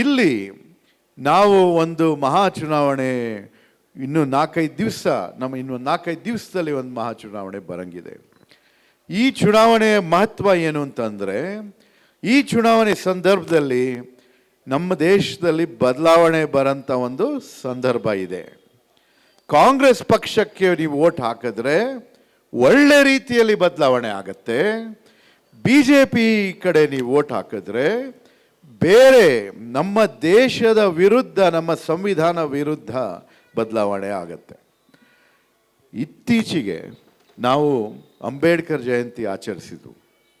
ಇಲ್ಲಿ ನಾವು ಒಂದು ಮಹಾ ಚುನಾವಣೆ ಇನ್ನು ನಾಲ್ಕೈದು ದಿವಸ, ನಮ್ಮ ಇನ್ನು ನಾಲ್ಕೈದು ದಿವಸದಲ್ಲಿ ಒಂದು ಮಹಾ ಚುನಾವಣೆ ಬರಂಗಿದೆ. ಈ ಚುನಾವಣೆಯ ಮಹತ್ವ ಏನು ಅಂತಂದರೆ, ಈ ಚುನಾವಣೆ ಸಂದರ್ಭದಲ್ಲಿ ನಮ್ಮ ದೇಶದಲ್ಲಿ ಬದಲಾವಣೆ ಬರೋಂಥ ಒಂದು ಸಂದರ್ಭ ಇದೆ. ಕಾಂಗ್ರೆಸ್ ಪಕ್ಷಕ್ಕೆ ನೀವು ಓಟ್ ಹಾಕಿದ್ರೆ ಒಳ್ಳೆ ರೀತಿಯಲ್ಲಿ ಬದಲಾವಣೆ ಆಗತ್ತೆ. ಬಿ ಜೆ ಪಿ ಕಡೆ ನೀವು ಓಟ್ ಹಾಕಿದ್ರೆ ಬೇರೆ ನಮ್ಮ ದೇಶದ ವಿರುದ್ಧ, ನಮ್ಮ ಸಂವಿಧಾನ ವಿರುದ್ಧ ಬದಲಾವಣೆ ಆಗತ್ತೆ. ಇತ್ತೀಚೆಗೆ ನಾವು ಅಂಬೇಡ್ಕರ್ ಜಯಂತಿ ಆಚರಿಸಿದ್ವು.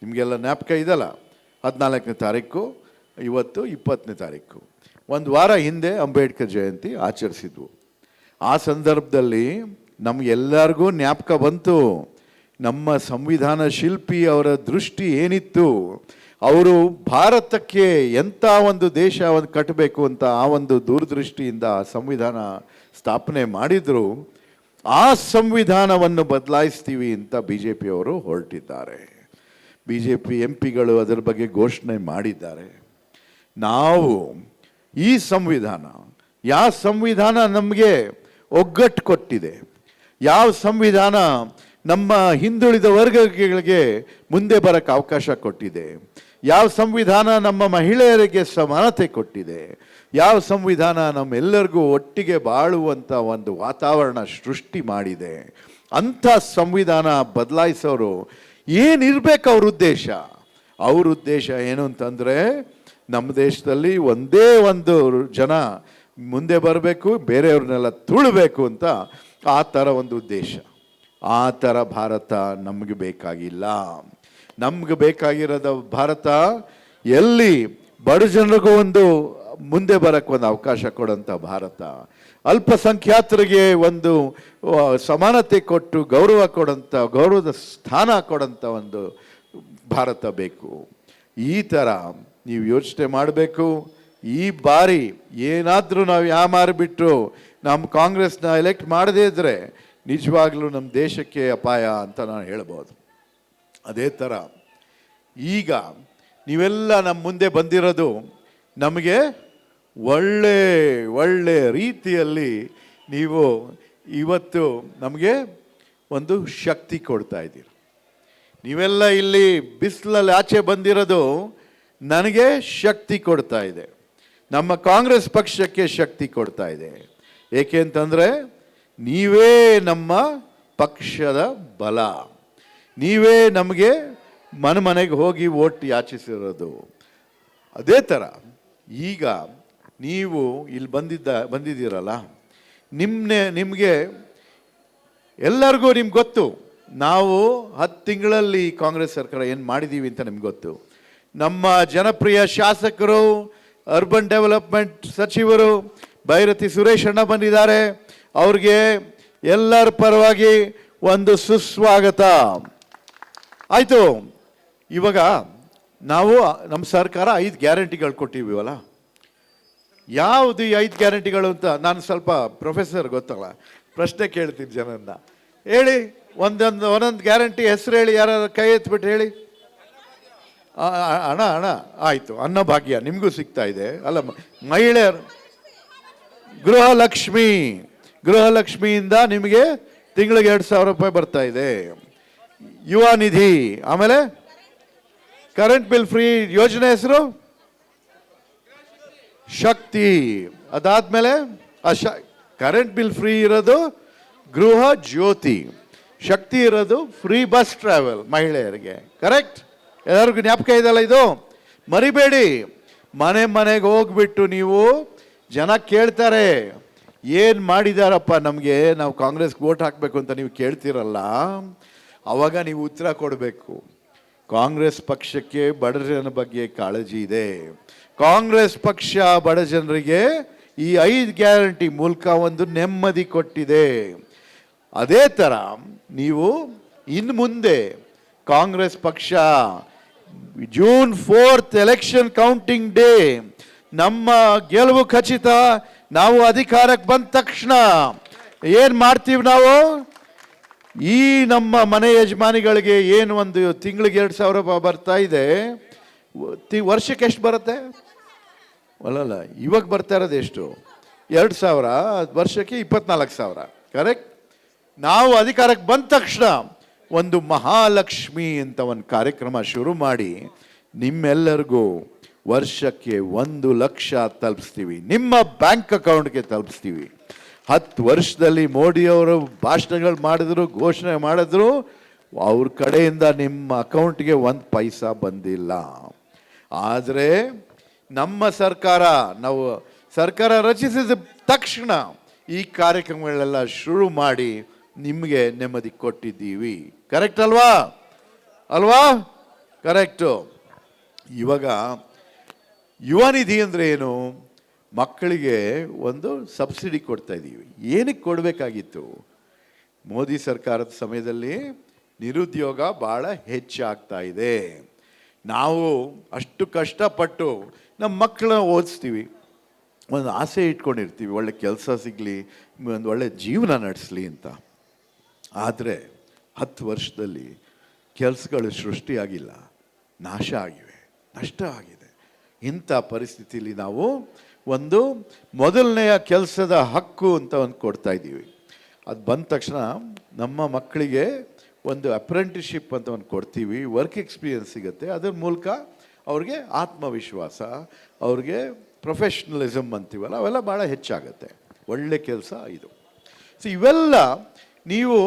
ನಿಮಗೆಲ್ಲ ಜ್ಞಾಪಕ ಇದಲ್ಲ ಹದಿನಾಲ್ಕನೇ ತಾರೀಕು, ಇವತ್ತು ಇಪ್ಪತ್ತನೇ ತಾರೀಕು. ಒಂದು ವಾರ ಹಿಂದೆ ಅಂಬೇಡ್ಕರ್ ಜಯಂತಿ ಆಚರಿಸಿದ್ವು. ಆ ಸಂದರ್ಭದಲ್ಲಿ ನಮಗೆಲ್ಲರಿಗೂ ಜ್ಞಾಪಕ ಬಂತು, ನಮ್ಮ ಸಂವಿಧಾನ ಶಿಲ್ಪಿ ಅವರ ದೃಷ್ಟಿ ಏನಿತ್ತು ಅವರು ಭಾರತಕ್ಕೆ ಎಂಥ ಒಂದು ದೇಶ ಒಂದು ಕಟ್ಟಬೇಕು ಅಂತ ಆ ಒಂದು ದೂರದೃಷ್ಟಿಯಿಂದ ಸಂವಿಧಾನ ಸ್ಥಾಪನೆ ಮಾಡಿದ್ರು, ಆ ಸಂವಿಧಾನವನ್ನು ಬದಲಾಯಿಸ್ತೀವಿ ಅಂತ ಬಿ ಜೆ ಪಿಯವರು ಹೊರಟಿದ್ದಾರೆ. ಬಿ ಜೆ ಪಿ ಎಂ ಪಿಗಳು ಅದರ ಬಗ್ಗೆ ಘೋಷಣೆ ಮಾಡಿದ್ದಾರೆ. ನಾವು ಈ ಸಂವಿಧಾನ ಯಾವ ಸಂವಿಧಾನ ನಮಗೆ ಒಗ್ಗಟ್ಟು ಕೊಟ್ಟಿದೆ, ಯಾವ ಸಂವಿಧಾನ ನಮ್ಮ ಹಿಂದುಳಿದ ವರ್ಗಗಳಿಗೆ ಮುಂದೆ ಬರಕ್ಕೆ ಅವಕಾಶ ಕೊಟ್ಟಿದೆ. ಯಾವ ಸಂವಿಧಾನ ನಮ್ಮ ಮಹಿಳೆಯರಿಗೆ ಸಮಾನತೆ ಕೊಟ್ಟಿದೆ. ಯಾವ ಸಂವಿಧಾನ ನಮ್ಮೆಲ್ಲರಿಗೂ ಒಟ್ಟಿಗೆ ಬಾಳುವಂಥ ಒಂದು ವಾತಾವರಣ ಸೃಷ್ಟಿ ಮಾಡಿದೆ. ಅಂಥ ಸಂವಿಧಾನ ಬದಲಾಯಿಸೋರು ಏನಿರ್ಬೇಕು ಅವ್ರ ಉದ್ದೇಶ? ಅವ್ರ ಉದ್ದೇಶ ಏನು ಅಂತಂದರೆ ನಮ್ಮ ದೇಶದಲ್ಲಿ ಒಂದೇ ಒಂದು ಜನ ಮುಂದೆ ಬರಬೇಕು, ಬೇರೆಯವ್ರನ್ನೆಲ್ಲ ತುಳಬೇಕು ಅಂತ ಆ ಥರ ಒಂದು ಉದ್ದೇಶ. ಆ ಥರ ಭಾರತ ನಮಗೆ ಬೇಕಾಗಿಲ್ಲ. ನಮ್ಗೆ ಬೇಕಾಗಿರೋದ ಭಾರತ ಎಲ್ಲಿ ಬಡ ಜನರಿಗೂ ಒಂದು ಮುಂದೆ ಬರಕ್ಕೆ ಒಂದು ಅವಕಾಶ ಕೊಡೋಂಥ ಭಾರತ. ಅಲ್ಪಸಂಖ್ಯಾತರಿಗೆ ಒಂದು ಸಮಾನತೆ ಕೊಟ್ಟು ಗೌರವ ಕೊಡೋಂಥ, ಗೌರವದ ಸ್ಥಾನ ಕೊಡೋಂಥ ಒಂದು ಭಾರತ ಬೇಕು. ಈ ಥರ ನೀವು ಯೋಚನೆ ಮಾಡಬೇಕು. ಈ ಬಾರಿ ಏನಾದರೂ ನಾವು ಯಾ ಮಾರಿಬಿಟ್ಟು ನಮ್ಮ ಕಾಂಗ್ರೆಸ್ನ ಎಲೆಕ್ಟ್ ಮಾಡದೇ ಇದ್ದರೆ ನಿಜವಾಗ್ಲೂ ನಮ್ಮ ದೇಶಕ್ಕೆ ಅಪಾಯ ಅಂತ ನಾನು ಹೇಳ್ಬೋದು. ಅದೇ ಥರ ಈಗ ನೀವೆಲ್ಲ ನಮ್ಮ ಮುಂದೆ ಬಂದಿರೋದು ನಮಗೆ ಒಳ್ಳೆ ಒಳ್ಳೆ ರೀತಿಯಲ್ಲಿ ನೀವು ಇವತ್ತು ನಮಗೆ ಒಂದು ಶಕ್ತಿ ಕೊಡ್ತಾ ಇದ್ದೀರಿ. ನೀವೆಲ್ಲ ಇಲ್ಲಿ ಬಿಸಿಲಲ್ಲಿ ಆಚೆ ಬಂದಿರೋದು ನನಗೆ ಶಕ್ತಿ ಕೊಡ್ತಾ ಇದೆ. ನಮ್ಮ ಕಾಂಗ್ರೆಸ್ ಪಕ್ಷಕ್ಕೆ ಶಕ್ತಿ ಕೊಡ್ತಾ ಇದೆ. ಏಕೆ ಅಂತಂದರೆ ನೀವೇ ನಮ್ಮ ಪಕ್ಷದ ಬಲ. ನೀವೇ ನಮಗೆ ಮನೆ ಮನೆಗೆ ಹೋಗಿ ಓಟ್ ಯಾಚಿಸಿರೋದು. ಅದೇ ಥರ ಈಗ ನೀವು ಇಲ್ಲಿ ಬಂದಿದ್ದ, ಬಂದಿದ್ದೀರಲ್ಲ ನಿಮ್ಮನೆ ನಿಮಗೆ ಎಲ್ಲರಿಗೂ ನಿಮ್ಗೆ ಗೊತ್ತು. ನಾವು ಹತ್ತು ತಿಂಗಳಲ್ಲಿ ಕಾಂಗ್ರೆಸ್ ಸರ್ಕಾರ ಏನು ಮಾಡಿದ್ದೀವಿ ಅಂತ ನಿಮ್ಗೆ ಗೊತ್ತು. ನಮ್ಮ ಜನಪ್ರಿಯ ಶಾಸಕರು, ಅರ್ಬನ್ ಡೆವಲಪ್ಮೆಂಟ್ ಸಚಿವರು, ಭೈರತಿ ಸುರೇಶ್ ಅಣ್ಣ ಬಂದಿದ್ದಾರೆ. ಅವ್ರಿಗೆ ಎಲ್ಲರ ಪರವಾಗಿ ಒಂದು ಸುಸ್ವಾಗತ. ಆಯಿತು, ಇವಾಗ ನಾವು, ನಮ್ಮ ಸರ್ಕಾರ ಐದು ಗ್ಯಾರಂಟಿಗಳು ಕೊಟ್ಟಿವಲ್ಲ ಯಾವುದು ಈ ಐದು ಗ್ಯಾರಂಟಿಗಳು ಅಂತ ನಾನು ಸ್ವಲ್ಪ ಪ್ರೊಫೆಸರ್ ಗೊತ್ತಲ್ಲ, ಪ್ರಶ್ನೆ ಕೇಳ್ತೀನಿ ಜನನ್ನ ಹೇಳಿ, ಒಂದೊಂದು ಒಂದೊಂದು ಗ್ಯಾರಂಟಿ ಹೆಸರು ಹೇಳಿ ಯಾರು ಕೈ ಎತ್ಬಿಟ್ಟು ಹೇಳಿ. ಹಣ ಅಣ್ಣ ಅಣ್ಣ, ಆಯಿತು ಅನ್ನಭಾಗ್ಯ ನಿಮಗೂ ಸಿಗ್ತಾ ಇದೆ. ಅಲ್ಲ, ಮಹಿಳೆಯರು, ಗೃಹಲಕ್ಷ್ಮಿ. ಗೃಹಲಕ್ಷ್ಮಿಯಿಂದ ನಿಮಗೆ ತಿಂಗಳಿಗೆ ಎರಡು ಸಾವಿರ ರೂಪಾಯಿ ಬರ್ತಾ ಇದೆ. ಯುವ ನಿಧಿ, ಆಮೇಲೆ ಕರೆಂಟ್ ಬಿಲ್ ಫ್ರೀ ಯೋಜನೆ ಹೆಸರು? ಶಕ್ತಿ. ಅದಾದ್ಮೇಲೆ ಆ ಶ ಕರೆಂಟ್ ಬಿಲ್ ಫ್ರೀ ಇರೋದು ಗೃಹ ಜ್ಯೋತಿ. ಶಕ್ತಿ ಇರೋದು ಫ್ರೀ ಬಸ್ ಟ್ರಾವೆಲ್ ಮಹಿಳೆಯರಿಗೆ. ಕರೆಕ್ಟ್ ಎಲ್ಲರಿಗೂ ಜ್ಞಾಪಕ ಇದೆಯಲ್ಲ ಇದು? ಮರಿಬೇಡಿ. ಮನೆ ಮನೆಗೆ ಹೋಗ್ಬಿಟ್ಟು ನೀವು ಜನ ಕೇಳ್ತಾರೆ. ಏನು ಮಾಡಿದಾರಪ್ಪ ನಮಗೆ? ನಾವು ಕಾಂಗ್ರೆಸ್ಗೆ ವೋಟ್ ಹಾಕಬೇಕು ಅಂತ ನೀವು ಕೇಳ್ತಿರಲ್ಲ? ಆವಾಗ ನೀವು ಉತ್ತರ ಕೊಡಬೇಕು. ಕಾಂಗ್ರೆಸ್ ಪಕ್ಷಕ್ಕೆ ಬಡ ಜನರ ಬಗ್ಗೆ ಕಾಳಜಿ ಇದೆ. ಕಾಂಗ್ರೆಸ್ ಪಕ್ಷ ಬಡ ಜನರಿಗೆ ಈ ಐದು ಗ್ಯಾರಂಟಿ ಮೂಲಕ ಒಂದು ನೆಮ್ಮದಿ ಕೊಟ್ಟಿದೆ. ಅದೇ ಥರ ನೀವು ಇನ್ನು ಮುಂದೆ ಕಾಂಗ್ರೆಸ್ ಪಕ್ಷ June fourth election counting day ನಮ್ಮ ಗೆಲುವು ಖಚಿತ ನಾವು ಅಧಿಕಾರಕ್ಕೆ ಬಂದ ತಕ್ಷಣ ಏನು ಮಾಡ್ತೀವಿ ನಾವು? ಈ ನಮ್ಮ ಮನೆ ಯಜಮಾನಿಗಳಿಗೆ ಏನು ಒಂದು ತಿಂಗಳಿಗೆ ಎರಡು ಸಾವಿರ ಬರ್ತಾ ಇದೆ, ತಿ- ವರ್ಷಕ್ಕೆ ಎಷ್ಟು ಬರುತ್ತೆ? ಅಲ್ಲಲ್ಲ ಇವಾಗ ಬರ್ತಾ ಇರೋದು ಎಷ್ಟು? ಎರಡು ಸಾವಿರ, ವರ್ಷಕ್ಕೆ ಇಪ್ಪತ್ನಾಲ್ಕು ಸಾವಿರ ಕರೆಕ್ಟ್ ನಾವು ಅಧಿಕಾರಕ್ಕೆ ಬಂದ ತಕ್ಷಣ ಒಂದು ಮಹಾಲಕ್ಷ್ಮಿ ಅಂತ ಒಂದು ಕಾರ್ಯಕ್ರಮ ಶುರು ಮಾಡಿ ನಿಮ್ಮೆಲ್ಲರಿಗೂ ವರ್ಷಕ್ಕೆ ಒಂದು ಲಕ್ಷ ತಲುಪಿಸ್ತೀವಿ. ನಿಮ್ಮ ಬ್ಯಾಂಕ್ ಅಕೌಂಟ್ಗೆ ತಲುಪಿಸ್ತೀವಿ. ಹತ್ತು ವರ್ಷದಲ್ಲಿ ಮೋದಿಯವರು ಭಾಷಣಗಳು ಮಾಡಿದ್ರು, ಘೋಷಣೆ ಮಾಡಿದ್ರು, ಅವ್ರ ಕಡೆಯಿಂದ ನಿಮ್ಮ ಅಕೌಂಟ್ಗೆ ಒಂದು ಪೈಸಾ ಬಂದಿಲ್ಲ. ಆದರೆ ನಮ್ಮ ಸರ್ಕಾರ, ನಾವು ಸರ್ಕಾರ ರಚಿಸಿದ ತಕ್ಷಣ ಈ ಕಾರ್ಯಕ್ರಮಗಳೆಲ್ಲ ಶುರು ಮಾಡಿ ನಿಮಗೆ ನೆಮ್ಮದಿ ಕೊಟ್ಟಿದ್ದೀವಿ. ಕರೆಕ್ಟ್ ಅಲ್ವಾ? ಅಲ್ವಾ? ಕರೆಕ್ಟು ಇವಾಗ ಯುವ ನಿಧಿ ಅಂದರೆ ಏನು? ಮಕ್ಕಳಿಗೆ ಒಂದು ಸಬ್ಸಿಡಿ ಕೊಡ್ತಾ ಇದ್ದೀವಿ ಏನಕ್ಕೆ ಕೊಡಬೇಕಾಗಿತ್ತು? ಮೋದಿ ಸರ್ಕಾರದ ಸಮಯದಲ್ಲಿ ನಿರುದ್ಯೋಗ ಭಾಳ ಹೆಚ್ಚಾಗ್ತಾ ಇದೆ. ನಾವು ಅಷ್ಟು ಕಷ್ಟಪಟ್ಟು ನಮ್ಮ ಮಕ್ಕಳನ್ನ ಓದಿಸ್ತೀವಿ. ಒಂದು ಆಸೆ ಇಟ್ಕೊಂಡಿರ್ತೀವಿ. ಒಳ್ಳೆ ಕೆಲಸ ಸಿಗಲಿ, ಒಂದು ಒಳ್ಳೆ ಜೀವನ ನಡೆಸಲಿ ಅಂತ. ಆದರೆ ಹತ್ತು ವರ್ಷದಲ್ಲಿ ಕೆಲಸಗಳು ಸೃಷ್ಟಿಯಾಗಿಲ್ಲ. ನಾಶ ಆಗಿವೆ. ನಷ್ಟ ಆಗಿದೆ. ಇಂಥ ಪರಿಸ್ಥಿತಿಯಲ್ಲಿ ನಾವು ಒಂದು ಮೊದಲನೆಯ ಕೆಲಸದ ಹಕ್ಕು ಅಂತ ಒಂದು ಕೊಡ್ತಾ ಇದ್ದೀವಿ. ಅದು ಬಂದ ತಕ್ಷಣ ನಮ್ಮ ಮಕ್ಕಳಿಗೆ ಒಂದು ಅಪ್ರೆಂಟಿಶಿಪ್ ಅಂತ ಒಂದು ಕೊಡ್ತೀವಿ. ವರ್ಕ್ ಎಕ್ಸ್ಪೀರಿಯನ್ಸ್ ಸಿಗುತ್ತೆ. ಅದ್ರ ಮೂಲಕ ಅವ್ರಿಗೆ ಆತ್ಮವಿಶ್ವಾಸ, ಅವ್ರಿಗೆ ಪ್ರೊಫೆಷ್ನಲಿಸಮ್ ಅಂತೀವಲ್ಲ, ಅವೆಲ್ಲ ಭಾಳ ಹೆಚ್ಚಾಗುತ್ತೆ. ಒಳ್ಳೆ ಕೆಲಸ ಇದು. ಸೊ ಇವೆಲ್ಲ ನೀವು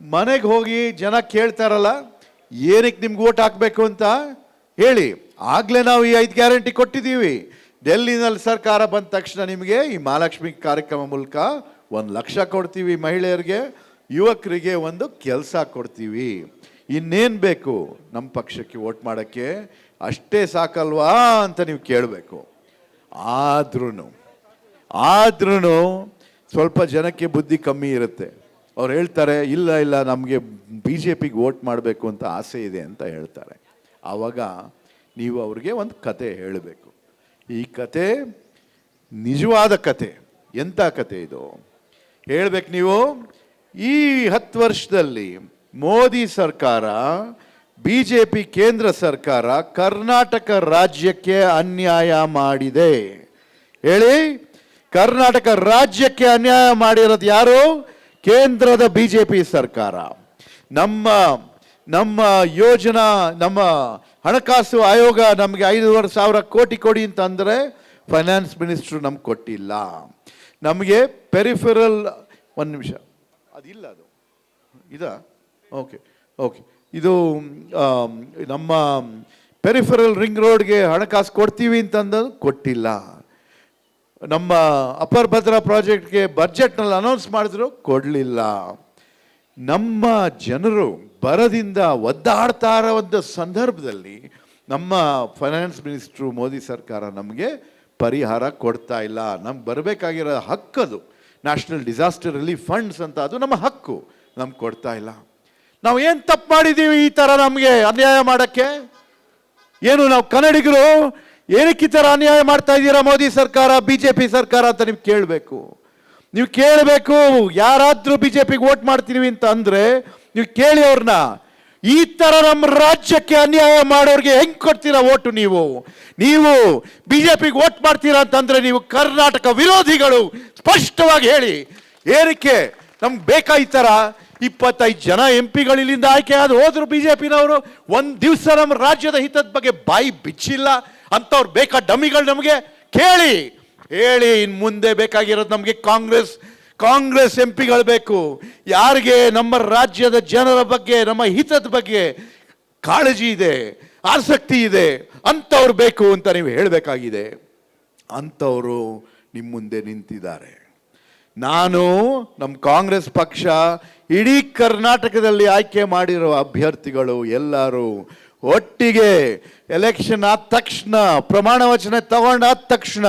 ಮನೆಗೆ ಹೋಗಿ ಜನ ಕೇಳ್ತಾರಲ್ಲ ಏನಕ್ಕೆ ನಿಮ್ಗೆ ಓಟ್ ಹಾಕಬೇಕು ಅಂತ ಹೇಳಿ ಆಗಲೇ ನಾವು ಈ ಐದು ಗ್ಯಾರಂಟಿ ಕೊಟ್ಟಿದ್ದೀವಿ. ಡೆಲ್ಲಿನಲ್ಲಿ ಸರ್ಕಾರ ಬಂದ ತಕ್ಷಣ ನಿಮಗೆ ಈ ಮಹಾಲಕ್ಷ್ಮಿ ಕಾರ್ಯಕ್ರಮ ಮೂಲಕ ಒಂದು ಲಕ್ಷ ಕೊಡ್ತೀವಿ ಮಹಿಳೆಯರಿಗೆ, ಯುವಕರಿಗೆ ಒಂದು ಕೆಲಸ ಕೊಡ್ತೀವಿ. ಇನ್ನೇನು ಬೇಕು ನಮ್ಮ ಪಕ್ಷಕ್ಕೆ ವೋಟ್ ಮಾಡೋಕ್ಕೆ? ಅಷ್ಟೇ ಸಾಕಲ್ವಾ ಅಂತ ನೀವು ಕೇಳಬೇಕು. ಆದ್ರೂ ಆದ್ರೂ ಸ್ವಲ್ಪ ಜನಕ್ಕೆ ಬುದ್ಧಿ ಕಮ್ಮಿ ಇರುತ್ತೆ. ಅವ್ರು ಹೇಳ್ತಾರೆ, ಇಲ್ಲ ಇಲ್ಲ, ನಮಗೆ ಬಿ ಜೆ ಪಿಗೆ ವೋಟ್ ಮಾಡಬೇಕು ಅಂತ ಆಸೆ ಇದೆ ಅಂತ ಹೇಳ್ತಾರೆ. ಆವಾಗ ನೀವು ಅವ್ರಿಗೆ ಒಂದು ಕತೆ ಹೇಳಬೇಕು. ಈ ಕತೆ ನಿಜವಾದ ಕತೆ. ಎಂಥ ಕತೆ ಇದು? ಹೇಳ್ಬೇಕು ನೀವು, ಈ ಹತ್ತು ವರ್ಷದಲ್ಲಿ ಮೋದಿ ಸರ್ಕಾರ ಬಿ ಜೆ ಪಿ ಕೇಂದ್ರ ಸರ್ಕಾರ ಕರ್ನಾಟಕ ರಾಜ್ಯಕ್ಕೆ ಅನ್ಯಾಯ ಮಾಡಿದೆ. ಹೇಳಿ, ಕರ್ನಾಟಕ ರಾಜ್ಯಕ್ಕೆ ಅನ್ಯಾಯ ಮಾಡಿರೋದು ಯಾರು? ಕೇಂದ್ರದ ಬಿ ಜೆ ಪಿ ಸರ್ಕಾರ. ನಮ್ಮ ನಮ್ಮ ಯೋಜನಾ, ನಮ್ಮ ಹಣಕಾಸು ಆಯೋಗ ನಮಗೆ ಐದುವರೆ ಸಾವಿರ ಕೋಟಿ ಕೊಡಿ ಅಂತ ಅಂದರೆ ಫೈನಾನ್ಸ್ ಮಿನಿಸ್ಟ್ರು ನಮ್ಗೆ ಕೊಟ್ಟಿಲ್ಲ. ನಮಗೆ ಪೆರಿಫೆರಲ್ ಒಂದು ನಿಮಿಷ. ಅದಿಲ್ಲ ಅದು. ಇದಾ? ಓಕೆ ಓಕೆ ಇದು ನಮ್ಮ ಪೆರಿಫೆರಲ್ ರಿಂಗ್ ರೋಡ್ಗೆ ಹಣಕಾಸು ಕೊಡ್ತೀವಿ ಅಂತಂದ್ರೆ ಕೊಟ್ಟಿಲ್ಲ. ನಮ್ಮ ಅಪರ್ ಭದ್ರಾ ಪ್ರಾಜೆಕ್ಟ್ಗೆ ಬಜೆಟ್ನಲ್ಲಿ ಅನೌನ್ಸ್ ಮಾಡಿದ್ರು ಕೊಡಲಿಲ್ಲ. ನಮ್ಮ ಜನರು ಬರದಿಂದ ಒದ್ದಾಡ್ತಾ ಇರೋ ಸಂದರ್ಭದಲ್ಲಿ ನಮ್ಮ ಫೈನಾನ್ಸ್ ಮಿನಿಸ್ಟ್ರು ಮೋದಿ ಸರ್ಕಾರ ನಮಗೆ ಪರಿಹಾರ ಕೊಡ್ತಾ ಇಲ್ಲ. ನಮ್ಗೆ ಬರಬೇಕಾಗಿರೋ ಹಕ್ಕದು ನ್ಯಾಷನಲ್ ಡಿಸಾಸ್ಟರ್ ರಿಲೀಫ್ ಫಂಡ್ಸ್ ಅಂತ ಅದು ನಮ್ಮ ಹಕ್ಕು. ನಮ್ಗೆ ಕೊಡ್ತಾ ಇಲ್ಲ. ನಾವು ಏನು ತಪ್ಪು ಮಾಡಿದ್ದೀವಿ ಈ ಥರ ನಮಗೆ ಅನ್ಯಾಯ ಮಾಡೋಕ್ಕೆ? ಏನು ನಾವು ಕನ್ನಡಿಗರು ಏನಕ್ಕೆ ಈ ಥರ ಅನ್ಯಾಯ ಮಾಡ್ತಾ ಇದ್ದೀರಾ ಮೋದಿ ಸರ್ಕಾರ ಬಿ ಜೆ ಪಿ ಸರ್ಕಾರ ಅಂತ ನೀವು ಕೇಳಬೇಕು. ನೀವು ಕೇಳಬೇಕು, ಯಾರಾದರೂ ಬಿ ಜೆ ಪಿಗೆ ವೋಟ್ ಮಾಡ್ತೀವಿ ಅಂತ ಅಂದ್ರೆ ನೀವು ಕೇಳಿ ಅವ್ರನ್ನ, ಈ ಥರ ನಮ್ಮ ರಾಜ್ಯಕ್ಕೆ ಅನ್ಯಾಯ ಮಾಡೋರಿಗೆ ಹೆಂಗ್ ಕೊಡ್ತೀರಾ ಓಟು ನೀವು? ನೀವು ಬಿ ಜೆ ಪಿಗೆ ವೋಟ್ ಮಾಡ್ತೀರಾ ಅಂತಂದರೆ ನೀವು ಕರ್ನಾಟಕ ವಿರೋಧಿಗಳು, ಸ್ಪಷ್ಟವಾಗಿ ಹೇಳಿ. ಏನಕ್ಕೆ? ನಮ್ಗೆ ಬೇಕಾ ಈ ಥರ ಇಪ್ಪತ್ತೈದು ಜನ ಎಂ ಪಿಗಳು ಇಲ್ಲಿಂದ ಆಯ್ಕೆ ಆದ ಹೋದ್ರು ಬಿ ಜೆ ಪಿನವರು ಒಂದು ದಿವಸ ನಮ್ಮ ರಾಜ್ಯದ ಹಿತದ ಬಗ್ಗೆ ಬಾಯಿ ಬಿಚ್ಚಿಲ್ಲ. ಅಂಥವ್ರು ಬೇಕಾ ಡಮ್ಮಿಗಳು ನಮಗೆ? ಕೇಳಿ. ಹೇಳಿ ಇನ್ನು ಮುಂದೆ ಬೇಕಾಗಿರೋದು ನಮಗೆ ಕಾಂಗ್ರೆಸ್ ಕಾಂಗ್ರೆಸ್ ಎಂ ಪಿಗಳು ಬೇಕು. ಯಾರಿಗೆ? ನಮ್ಮ ರಾಜ್ಯದ ಜನರ ಬಗ್ಗೆ, ನಮ್ಮ ಹಿತದ ಬಗ್ಗೆ ಕಾಳಜಿ ಇದೆ, ಆಸಕ್ತಿ ಇದೆ, ಅಂಥವ್ರು ಬೇಕು ಅಂತ ನೀವು ಹೇಳಬೇಕಾಗಿದೆ. ಅಂಥವರು ನಿಮ್ಮ ಮುಂದೆ ನಿಂತಿದ್ದಾರೆ. ನಾನು ನಮ್ಮ ಕಾಂಗ್ರೆಸ್ ಪಕ್ಷ, ಇಡೀ ಕರ್ನಾಟಕದಲ್ಲಿ ಆಯ್ಕೆ ಮಾಡಿರುವ ಅಭ್ಯರ್ಥಿಗಳು ಎಲ್ಲರೂ ಒಟ್ಟಿಗೆ ಎಲೆಕ್ಷನ್ ಆದ ತಕ್ಷಣ ಪ್ರಮಾಣ ವಚನ ತಗೊಂಡಾದ ತಕ್ಷಣ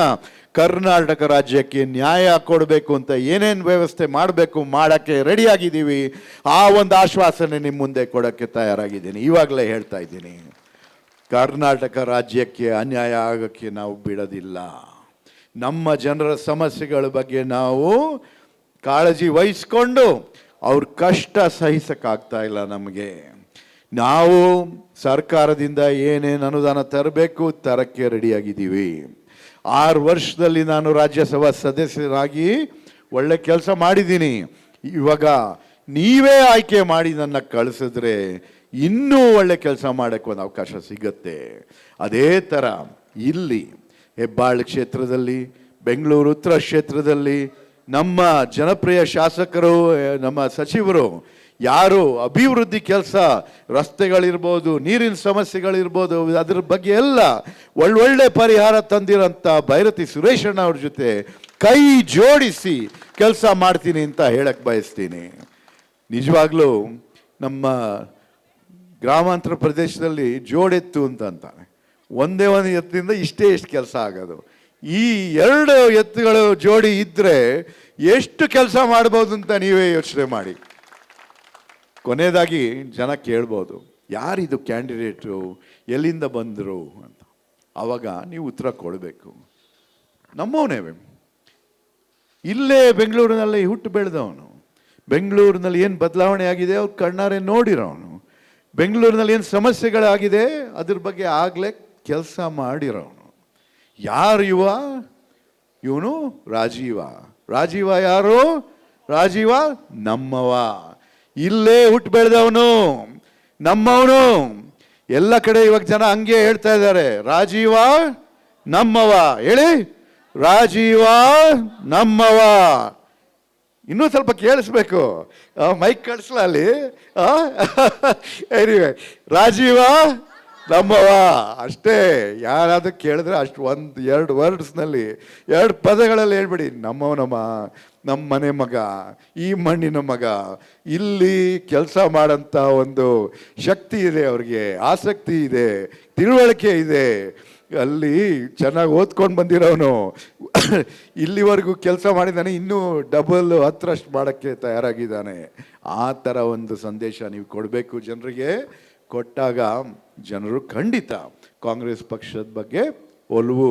ಕರ್ನಾಟಕ ರಾಜ್ಯಕ್ಕೆ ನ್ಯಾಯ ಕೊಡಬೇಕು ಅಂತ ಏನೇನು ವ್ಯವಸ್ಥೆ ಮಾಡಬೇಕು ಮಾಡೋಕ್ಕೆ ರೆಡಿಯಾಗಿದ್ದೀವಿ, ಆ ಒಂದು ಆಶ್ವಾಸನೆ ನಿಮ್ಮ ಮುಂದೆ ಕೊಡೋಕ್ಕೆ ತಯಾರಾಗಿದ್ದೀನಿ. ಇವಾಗಲೇ ಹೇಳ್ತಾ ಇದ್ದೀನಿ. ಕರ್ನಾಟಕ ರಾಜ್ಯಕ್ಕೆ ಅನ್ಯಾಯ ಆಗೋಕ್ಕೆ ನಾವು ಬಿಡೋದಿಲ್ಲ. ನಮ್ಮ ಜನರ ಸಮಸ್ಯೆಗಳ ಬಗ್ಗೆ ನಾವು ಕಾಳಜಿ ವಹಿಸ್ಕೊಂಡು ಅವ್ರ ಕಷ್ಟ ಸಹಿಸೋಕ್ಕಾಗ್ತಾ ಇಲ್ಲ ನಮಗೆ. ನಾವು ಸರ್ಕಾರದಿಂದ ಏನೇನು ಅನುದಾನ ತರಬೇಕು, ತರಕ್ಕೆ ರೆಡಿಯಾಗಿದ್ದೀವಿ. ಆರು ವರ್ಷದಲ್ಲಿ ನಾನು ರಾಜ್ಯಸಭಾ ಸದಸ್ಯರಾಗಿ ಒಳ್ಳೆ ಕೆಲಸ ಮಾಡಿದ್ದೀನಿ. ಇವಾಗ ನೀವೇ ಆಯ್ಕೆ ಮಾಡಿ ನನ್ನ ಕಳಿಸಿದ್ರೆ ಇನ್ನೂ ಒಳ್ಳೆ ಕೆಲಸ ಮಾಡೋಕ್ಕೆ ಒಂದು ಅವಕಾಶ ಸಿಗತ್ತೆ. ಅದೇ ಥರ ಇಲ್ಲಿ ಹೆಬ್ಬಾಳ್ ಕ್ಷೇತ್ರದಲ್ಲಿ, ಬೆಂಗಳೂರು ಉತ್ತರ ಕ್ಷೇತ್ರದಲ್ಲಿ ನಮ್ಮ ಜನಪ್ರಿಯ ಶಾಸಕರು, ನಮ್ಮ ಸಚಿವರು ಯಾರು ಅಭಿವೃದ್ಧಿ ಕೆಲಸ, ರಸ್ತೆಗಳಿರ್ಬೋದು, ನೀರಿನ ಸಮಸ್ಯೆಗಳಿರ್ಬೋದು, ಅದ್ರ ಬಗ್ಗೆ ಎಲ್ಲ ಒಳ್ಳೊಳ್ಳೆ ಪರಿಹಾರ ತಂದಿರೋಂಥ ಭೈರತಿ ಸುರೇಶಣ್ಣ ಅವ್ರ ಜೊತೆ ಕೈ ಜೋಡಿಸಿ ಕೆಲಸ ಮಾಡ್ತೀನಿ ಅಂತ ಹೇಳಕ್ಕೆ ಬಯಸ್ತೀನಿ. ನಿಜವಾಗ್ಲೂ ನಮ್ಮ ಗ್ರಾಮಾಂತರ ಪ್ರದೇಶದಲ್ಲಿ ಜೋಡೆತ್ತು ಅಂತ ಒಂದೇ ಒಂದು ಎತ್ತಿನಿಂದ ಇಷ್ಟೇ ಎಷ್ಟು ಕೆಲಸ ಆಗೋದು. ಈ ಎರಡು ಎತ್ತುಗಳು ಜೋಡಿ ಇದ್ದರೆ ಎಷ್ಟು ಕೆಲಸ ಮಾಡ್ಬೋದು ಅಂತ ನೀವೇ ಯೋಚನೆ ಮಾಡಿ. ಕೊನೆಯದಾಗಿ ಜನ ಕೇಳ್ಬೋದು ಯಾರಿದು ಕ್ಯಾಂಡಿಡೇಟು? ಎಲ್ಲಿಂದ ಬಂದರು? ಅಂತ. ಆವಾಗ ನೀವು ಉತ್ತರ ಕೊಡಬೇಕು. ನಮ್ಮವನೇ ಇಲ್ಲೇ ಬೆಂಗಳೂರಿನಲ್ಲಿ ಹುಟ್ಟು ಬೆಳೆದವನು. ಬೆಂಗಳೂರಿನಲ್ಲಿ ಏನು ಬದಲಾವಣೆ ಆಗಿದೆ? ಅವ್ರು ಕಣ್ಣಾರೆ ನೋಡಿರೋನು. ಬೆಂಗಳೂರಿನಲ್ಲಿ ಏನು ಸಮಸ್ಯೆಗಳಾಗಿದೆ? ಅದ್ರ ಬಗ್ಗೆ ಆಗಲೇ ಕೆಲಸ ಮಾಡಿರೋನು. ಯಾರು ಇವ ಇವನು ರಾಜೀವ. ರಾಜೀವ ಯಾರು? ರಾಜೀವ ನಮ್ಮವ. ಇಲ್ಲೇ ಹುಟ್ಟು ಬೆಳೆದವನು, ನಮ್ಮವನು. ಎಲ್ಲ ಕಡೆ ಇವಾಗ ಜನ ಹಂಗೆ ಹೇಳ್ತಾ ಇದ್ದಾರೆ, ರಾಜೀವ ನಮ್ಮವ. ಹೇಳಿ, ರಾಜೀವ ನಮ್ಮವ. ಇನ್ನೂ ಸ್ವಲ್ಪ ಕೇಳಿಸ್ಬೇಕು. ಮೈಕ್ ಕಳಿಸ್ಲ ಅಲ್ಲಿ. ರಾಜೀವ ನಮ್ಮವ ಅಷ್ಟೇ, ಯಾರಾದ್ರೂ ಕೇಳಿದ್ರೆ ಅಷ್ಟು ಒಂದು, ಎರಡು ವರ್ಡ್ಸ್ನಲ್ಲಿ, ಎರಡು ಪದಗಳಲ್ಲಿ ಹೇಳ್ಬಿಡಿ ನಮ್ಮವನಮ್ಮ ನಮ್ಮ ಮನೆ ಮಗ, ಈ ಮಣ್ಣಿನ ಮಗ, ಇಲ್ಲಿ ಕೆಲಸ ಮಾಡೋಂಥ ಒಂದು ಶಕ್ತಿ ಇದೆ ಅವ್ರಿಗೆ, ಆಸಕ್ತಿ ಇದೆ, ತಿಳುವಳಿಕೆ ಇದೆ, ಅಲ್ಲಿ ಚೆನ್ನಾಗಿ ಓದ್ಕೊಂಡು ಬಂದಿರೋನು, ಇಲ್ಲಿವರೆಗೂ ಕೆಲಸ ಮಾಡಿದ್ದಾನೆ, ಇನ್ನೂ ಡಬಲ್ ಹತ್ತರಷ್ಟು ಮಾಡೋಕ್ಕೆ ತಯಾರಾಗಿದ್ದಾನೆ. ಆ ಥರ ಒಂದು ಸಂದೇಶ ನೀವು ಕೊಡಬೇಕು ಜನರಿಗೆ. ಕೊಟ್ಟಾಗ ಜನರು ಖಂಡಿತ ಕಾಂಗ್ರೆಸ್ ಪಕ್ಷದ ಬಗ್ಗೆ ಒಲವು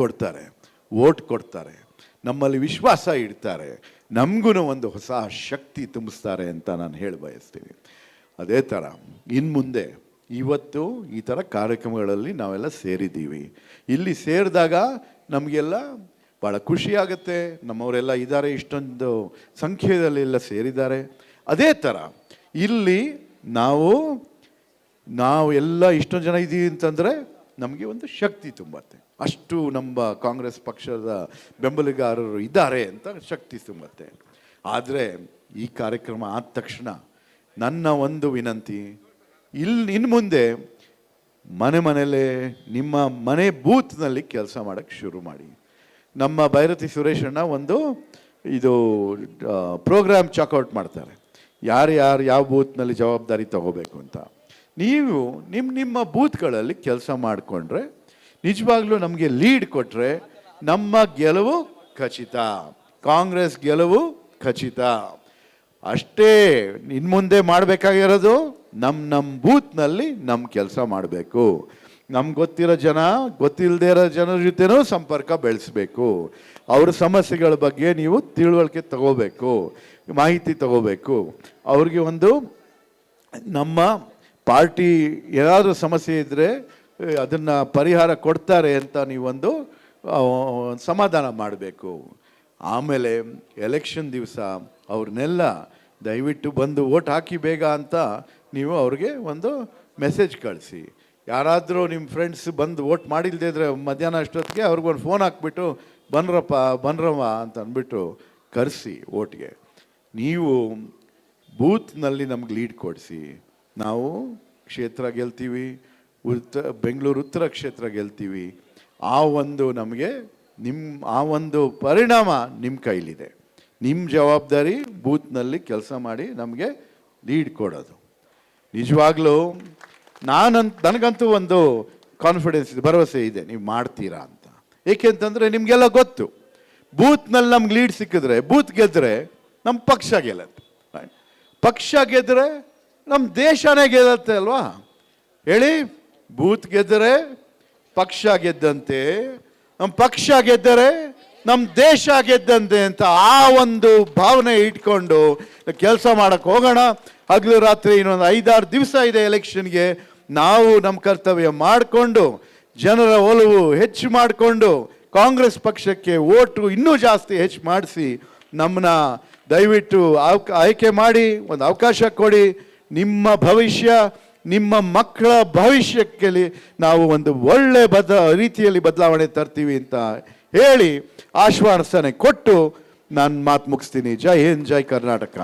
ಕೊಡ್ತಾರೆ, ವೋಟ್ ಕೊಡ್ತಾರೆ, ನಮ್ಮಲ್ಲಿ ವಿಶ್ವಾಸ ಇಡ್ತಾರೆ ನಮಗೂ ಒಂದು ಹೊಸ ಶಕ್ತಿ ತುಂಬಿಸ್ತಾರೆ ಅಂತ ನಾನು ಹೇಳಿ ಬಯಸ್ತೀನಿ. ಅದೇ ಥರ ಇನ್ನು ಮುಂದೆ ಇವತ್ತು ಈ ಥರ ಕಾರ್ಯಕ್ರಮಗಳಲ್ಲಿ ನಾವೆಲ್ಲ ಸೇರಿದ್ದೀವಿ. ಇಲ್ಲಿ ಸೇರಿದಾಗ ನಮಗೆಲ್ಲ ಭಾಳ ಖುಷಿಯಾಗುತ್ತೆ ನಮ್ಮವರೆಲ್ಲ ಇದ್ದಾರೆ, ಇಷ್ಟೊಂದು ಸಂಖ್ಯೆಯಲ್ಲಿ ಎಲ್ಲ ಸೇರಿದ್ದಾರೆ. ಅದೇ ಥರ, ಇಲ್ಲಿ ನಾವು ನಾವು ಎಲ್ಲ ಇಷ್ಟೊಂದು ಜನ ಇದ್ದೀವಿ ಅಂತಂದರೆ ನಮಗೆ ಒಂದು ಶಕ್ತಿ ತುಂಬತ್ತೆ. ಅಷ್ಟು ನಮ್ಮ ಕಾಂಗ್ರೆಸ್ ಪಕ್ಷದ ಬೆಂಬಲಿಗಾರರು ಇದ್ದಾರೆ ಅಂತ ಶಕ್ತಿ ತುಂಬತ್ತೆ. ಆದರೆ ಈ ಕಾರ್ಯಕ್ರಮ ಆದ ತಕ್ಷಣ ನನ್ನ ಒಂದು ವಿನಂತಿ ಇಲ್ಲಿ ಇನ್ನು ಮುಂದೆ ಮನೆ ಮನೆಯಲ್ಲೇ ನಿಮ್ಮ ಮನೆ ಬೂತ್ನಲ್ಲಿ ಕೆಲಸ ಮಾಡೋಕ್ಕೆ ಶುರು ಮಾಡಿ. ನಮ್ಮ ಭೈರತಿ ಸುರೇಶಣ್ಣ ಒಂದು ಇದು ಪ್ರೋಗ್ರಾಮ್ ಚಾಕೌಟ್ ಮಾಡ್ತಾರೆ. ಯಾರು ಯಾರು ಯಾವ ಬೂತ್ನಲ್ಲಿ ಜವಾಬ್ದಾರಿ ತಗೋಬೇಕು ಅಂತ. ನೀವು ನಿಮ್ಮ ನಿಮ್ಮ ಬೂತ್ಗಳಲ್ಲಿ ಕೆಲಸ ಮಾಡಿಕೊಂಡ್ರೆ, ನಿಜವಾಗ್ಲೂ ನಮಗೆ ಲೀಡ್ ಕೊಟ್ಟರೆ ನಮ್ಮ ಗೆಲುವು ಖಚಿತ. ಕಾಂಗ್ರೆಸ್ ಗೆಲುವು ಖಚಿತ. ಅಷ್ಟೇ ಇನ್ನು ಮುಂದೆ ಮಾಡಬೇಕಾಗಿರೋದು ನಮ್ಮ ನಮ್ಮ ಬೂತ್ನಲ್ಲಿ ನಮ್ಮ ಕೆಲಸ ಮಾಡಬೇಕು. ನಮ್ಗೆ ಗೊತ್ತಿರೋ ಜನ ಗೊತ್ತಿಲ್ಲದೆ ಇರೋ ಜನರ ಜೊತೆನೂ ಸಂಪರ್ಕ ಬೆಳೆಸಬೇಕು. ಅವ್ರ ಸಮಸ್ಯೆಗಳ ಬಗ್ಗೆ ನೀವು ತಿಳುವಳಿಕೆ ತಗೋಬೇಕು, ಮಾಹಿತಿ ತಗೋಬೇಕು. ಅವ್ರಿಗೆ ಒಂದು ನಮ್ಮ ಪಾರ್ಟಿ ಏನಾದರೂ ಸಮಸ್ಯೆ ಇದ್ದರೆ ಅದನ್ನು ಪರಿಹಾರ ಕೊಡ್ತಾರೆ ಅಂತ ನೀವೊಂದು ಸಮಾಧಾನ ಮಾಡಬೇಕು. ಆಮೇಲೆ ಎಲೆಕ್ಷನ್ ದಿವಸ ಅವ್ರನ್ನೆಲ್ಲ ದಯವಿಟ್ಟು ಬಂದು ಓಟ್ ಹಾಕಿ ಬೇಗ ಅಂತ ನೀವು ಅವ್ರಿಗೆ ಒಂದು ಮೆಸೇಜ್ ಕಳಿಸಿ. ಯಾರಾದರೂ ನಿಮ್ಮ ಫ್ರೆಂಡ್ಸ್ ಬಂದು ಓಟ್ ಮಾಡಿಲ್ಲದೆ ಇದ್ರೆ ಮಧ್ಯಾಹ್ನ ಅಷ್ಟೊತ್ತಿಗೆ ಅವ್ರಿಗೊಂದು ಫೋನ್ ಹಾಕ್ಬಿಟ್ಟು ಬನ್ರಪ್ಪ ಬನ್ರವ್ವ ಅಂತ ಅಂದ್ಬಿಟ್ಟು ಕರೆಸಿ ಓಟ್ಗೆ ನೀವು ಬೂತ್ನಲ್ಲಿ ನಮ್ಗೆ ಲೀಡ್ ಕೊಡಿಸಿ. ನಾವು ಕ್ಷೇತ್ರ ಗೆಲ್ತೀವಿ ಉತ್ತ ಬೆಂಗಳೂರು ಉತ್ತರ ಕ್ಷೇತ್ರ ಗೆಲ್ತೀವಿ. ಆ ಒಂದು ನಮಗೆ ನಿಮ್ಮ ಆ ಒಂದು ಪರಿಣಾಮ ನಿಮ್ಮ ಕೈಲಿದೆ. ನಿಮ್ಮ ಜವಾಬ್ದಾರಿ ಬೂತ್ನಲ್ಲಿ ಕೆಲಸ ಮಾಡಿ ನಮಗೆ ಲೀಡ್ ಕೊಡೋದು. ನಿಜವಾಗ್ಲೂ ನಾನಂತ, ನನಗಂತೂ ಒಂದು ಕಾನ್ಫಿಡೆನ್ಸ್ ಇದೆ, ಭರವಸೆ ಇದೆ, ನೀವು ಮಾಡ್ತೀರಾ ಅಂತ. ಏಕೆಂತಂದರೆ ನಿಮಗೆಲ್ಲ ಗೊತ್ತು. ಬೂತ್ನಲ್ಲಿ ನಮ್ಗೆ ಲೀಡ್ ಸಿಕ್ಕಿದ್ರೆ, ಬೂತ್ ಗೆದ್ದರೆ ನಮ್ಮ ಪಕ್ಷ ಗೆಲ್ಲತ್ತೆ? ಪಕ್ಷ ಗೆದ್ದರೆ ನಮ್ಮ ದೇಶನೇ ಗೆಲ್ಲತ್ತೆ ಅಲ್ವಾ? ಹೇಳಿ ಬೂತ್ ಗೆದ್ದರೆ ಪಕ್ಷ ಗೆದ್ದಂತೆ ನಮ್ಮ ಪಕ್ಷ ಗೆದ್ದರೆ ನಮ್ಮ ದೇಶ ಗೆದ್ದಂತೆ ಅಂತ ಆ ಒಂದು ಭಾವನೆ ಇಟ್ಕೊಂಡು ಕೆಲಸ ಮಾಡಕ್ಕೆ ಹೋಗೋಣ. ಹಗಲು ರಾತ್ರಿ ಇನ್ನೊಂದು ಐದಾರು ದಿವಸ ಇದೆ ಎಲೆಕ್ಷನ್ಗೆ. ನಾವು ನಮ್ಮ ಕರ್ತವ್ಯ ಮಾಡಿಕೊಂಡು, ಜನರ ಒಲವು ಹೆಚ್ಚು ಮಾಡಿಕೊಂಡು, ಕಾಂಗ್ರೆಸ್ ಪಕ್ಷಕ್ಕೆ ಓಟು ಇನ್ನೂ ಜಾಸ್ತಿ ಹೆಚ್ಚು ಮಾಡಿಸಿ ನಮ್ಮನ್ನ ದಯವಿಟ್ಟು ಆಯ್ಕೆ ಮಾಡಿ, ಒಂದು ಅವಕಾಶ ಕೊಡಿ. ನಿಮ್ಮ ಭವಿಷ್ಯ, ನಿಮ್ಮ ಮಕ್ಕಳ ಭವಿಷ್ಯಕ್ಕೆ ನಾವು ಒಂದು ಒಳ್ಳೆ ಬದ, ರೀತಿಯಲ್ಲಿ ಬದಲಾವಣೆ ತರ್ತೀವಿ ಅಂತ ಹೇಳಿ ಆಶ್ವಾಸನೆ ಕೊಟ್ಟು ನಾನು ಮಾತು ಮುಗಿಸ್ತೀನಿ. ಜೈ ಹಿಂದ್, ಜೈ ಕರ್ನಾಟಕ.